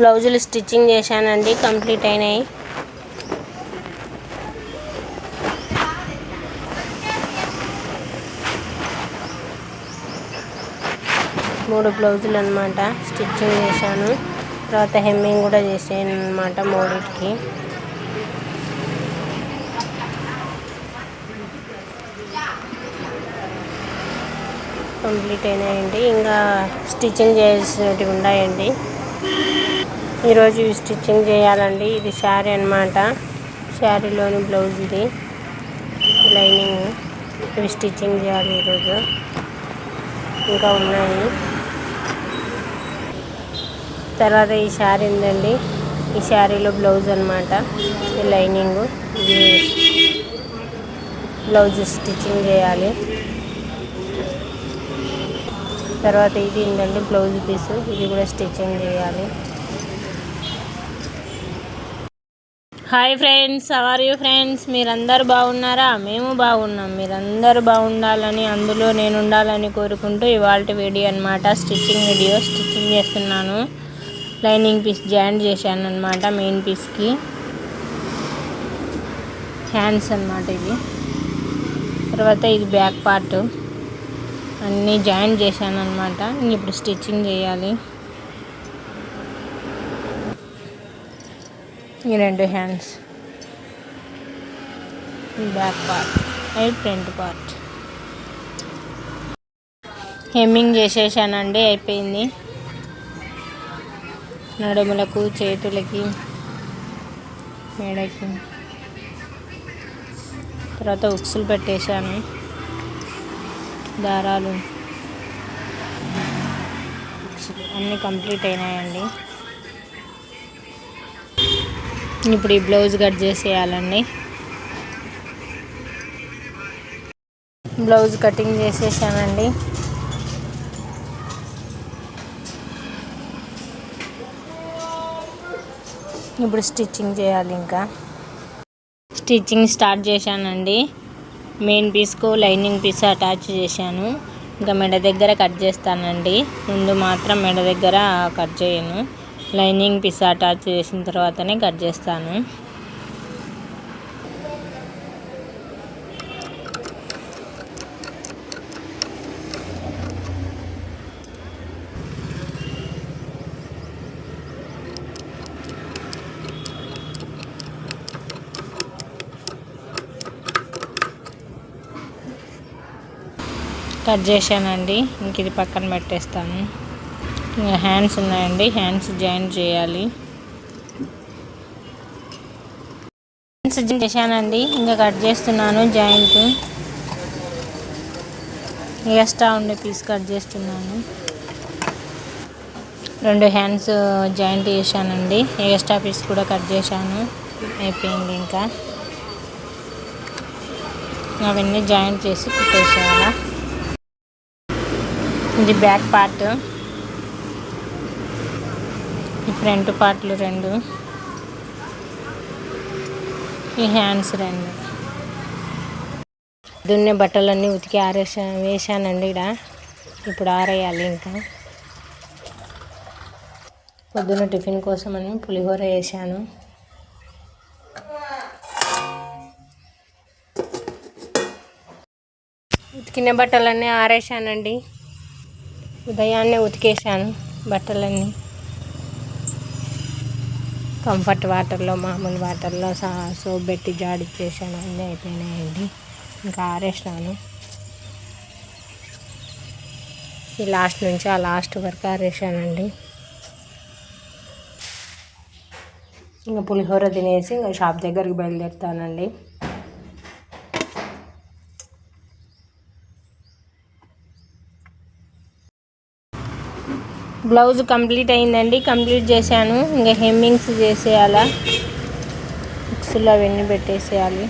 బ్లౌజులు స్టిచ్చింగ్ చేశానండి కంప్లీట్ అయినాయి. మూడు బ్లౌజులు అనమాట స్టిచ్చింగ్ చేశాను. తర్వాత హెమ్మింగ్ కూడా చేసాను అనమాట మూడింటికి కంప్లీట్ అయినాయండి. ఇంకా స్టిచ్చింగ్ చేయాల్సినవి ఉన్నాయండి. ఈరోజు స్టిచ్చింగ్ చేయాలండి. ఇది శారీ అనమాట శారీలోని బ్లౌజ్ ఇది. లైనింగ్. ఇవి స్టిచ్చింగ్ చేయాలి ఈరోజు. ఇంకా ఉన్నాయి. తర్వాత ఈ శారీ ఉందండి. ఈ శారీలో బ్లౌజ్ అనమాట ఈ లైనింగ్. ఇది బ్లౌజ్ స్టిచ్చింగ్ చేయాలి. తర్వాత ఇది ఏంటంటే బ్లౌజ్ పీసు. ఇది కూడా స్టిచ్చింగ్ చేయాలి. Hi friends how are you friends మీరందరూ బాగున్నారా? మేము బాగున్నాం. మీరందరూ బాగుండాలని అందులో నేను ఉండాలని కోరుకుంటూ ఇవాళ వీడియో అనమాట స్టిచ్చింగ్ వీడియో స్టిచ్చింగ్ చేస్తున్నాను. లైనింగ్ పీస్ జాయింట్ చేశాను అనమాట మెయిన్ పీస్కి హ్యాండ్స్ అనమాట ఇది తర్వాత ఇది బ్యాక్ పార్ట్ అన్నీ జాయింట్ చేశాను అనమాట ఇప్పుడు స్టిచ్చింగ్ చేయాలి. ఈ రెండు hands back part and front part hemming చేసేసానండి అయిపోయింది. నడుములకు చేతులకి మేడకి. తర్వాత ఉక్సులు పెట్టేశాను. దారాలు. అన్నీ కంప్లీట్ అయినాయండి. ఇప్పుడు ఈ బ్లౌజ్ కట్ చేసేయాలండి. బ్లౌజ్ కటింగ్ చేసేసానండి. ఇప్పుడు స్టిచ్చింగ్ చేయాలి ఇంకా. స్టిచ్చింగ్ స్టార్ట్ చేశానండి. మెయిన్ పీస్కు లైనింగ్ పీస్ అటాచ్ చేశాను. ఇంకా మెడ దగ్గర కట్ చేస్తానండి. ముందు మాత్రం మెడ దగ్గర కట్ చేయను. లైనింగ్ పీస్ అటాచ్ చేసిన తర్వాతనే కట్ చేస్తాను. కట్ చేశానండి. ఇంక ఇది పక్కన పెట్టేస్తాను. హ్యాండ్స్ ఉన్నాయండి హ్యాండ్స్ జాయిన్ చేయాలి. హ్యాండ్స్ జాయిన్ చేశానండి ఇంకా కట్ చేస్తున్నాను జాయింట్. ఎక్స్ట్రా ఉండే పీస్ కట్ చేస్తున్నాను. రెండు హ్యాండ్స్ జాయింట్ చేశానండి ఎక్స్ట్రా పీస్ కూడా కట్ చేశాను అయిపోయింది ఇంకా. అవన్నీ జాయింట్ చేసి కుట్టేసేయాలా. ఇది బ్యాక్ పార్ట్. ఈ ఫ్రంట్ పార్ట్లు రెండు. ఈ హ్యాండ్స్ రెండు. దున్నే బట్టలన్నీ ఉతికి ఆరేసా వేసానండి ఇక్కడ ఇప్పుడు ఆరేయాలి ఇంకా. పొద్దున్న టిఫిన్ కోసమని పులిహోర వేసాను ఉతికిన బట్టలన్నీ ఆరేసానండి ఉదయాన్నే ఉతికేసాను బట్టలన్నీ. కంఫర్ట్ వాటర్లో మామూలు వాటర్లో సా సోప్ పెట్టి జాడిచ్చేసాను అన్నీ అయిపోయినాయండి. ఇంకా ఆరేసినాను. ఈ లాస్ట్ నుంచి ఆ లాస్ట్ వరకు ఆరేసానండి. ఇంకా పులిహోర తినేసి ఇంకా షాప్ దగ్గరికి బయలుదేరుతానండి. బ్లౌజ్ కంప్లీట్ అయిందండి. కంప్లీట్ చేశాను. ఇంకా హెమ్మింగ్స్ చేసేయాలా. బుక్స్లో అవన్నీ పెట్టేసేయాలి.